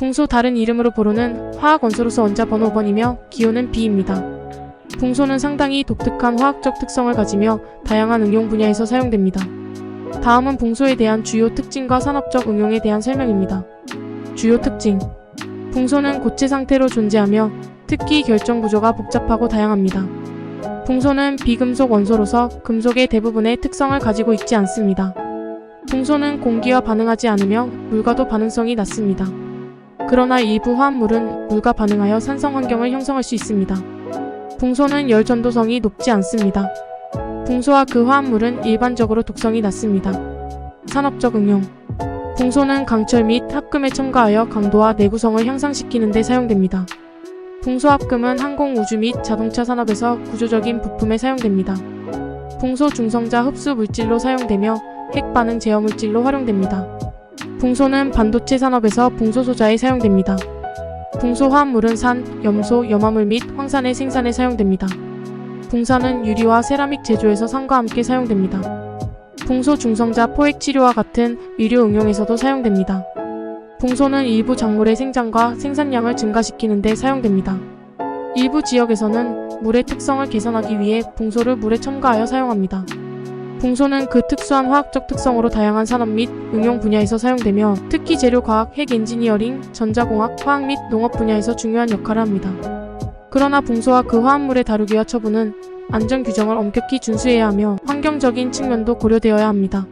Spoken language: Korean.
붕소 다른 이름으로 보로는 화학 원소로서 원자 번호 5번이며 기호는 B입니다. 붕소는 상당히 독특한 화학적 특성을 가지며 다양한 응용 분야에서 사용됩니다. 다음은 붕소에 대한 주요 특징과 산업적 응용에 대한 설명입니다. 주요 특징 붕소는 고체 상태로 존재하며 특히 결정 구조가 복잡하고 다양합니다. 붕소는 비금속 원소로서 금속의 대부분의 특성을 가지고 있지 않습니다. 붕소는 공기와 반응하지 않으며 물과도 반응성이 낮습니다. 그러나 일부 화합물은 물과 반응하여 산성 환경을 형성할 수 있습니다. 붕소는 열 전도성이 높지 않습니다. 붕소와 그 화합물은 일반적으로 독성이 낮습니다. 산업적 응용 붕소는 강철 및 합금에 첨가하여 강도와 내구성을 향상시키는 데 사용됩니다. 붕소 합금은 항공 우주 및 자동차 산업에서 구조적인 부품에 사용됩니다. 붕소 중성자 흡수 물질로 사용되며 핵 반응 제어 물질로 활용됩니다. 붕소는 반도체 산업에서 붕소 소자에 사용됩니다. 붕소 화합물은 산, 염소, 염화물 및 황산의 생산에 사용됩니다. 붕산은 유리와 세라믹 제조에서 산과 함께 사용됩니다. 붕소 중성자 포획 치료와 같은 의료 응용에서도 사용됩니다. 붕소는 일부 작물의 생장과 생산량을 증가시키는 데 사용됩니다. 일부 지역에서는 물의 특성을 개선하기 위해 붕소를 물에 첨가하여 사용합니다. 붕소는 그 특수한 화학적 특성으로 다양한 산업 및 응용 분야에서 사용되며 특히 재료과학, 핵 엔지니어링, 전자공학, 화학 및 농업 분야에서 중요한 역할을 합니다. 그러나 붕소와 그 화합물의 다루기와 처분은 안전 규정을 엄격히 준수해야 하며 환경적인 측면도 고려되어야 합니다.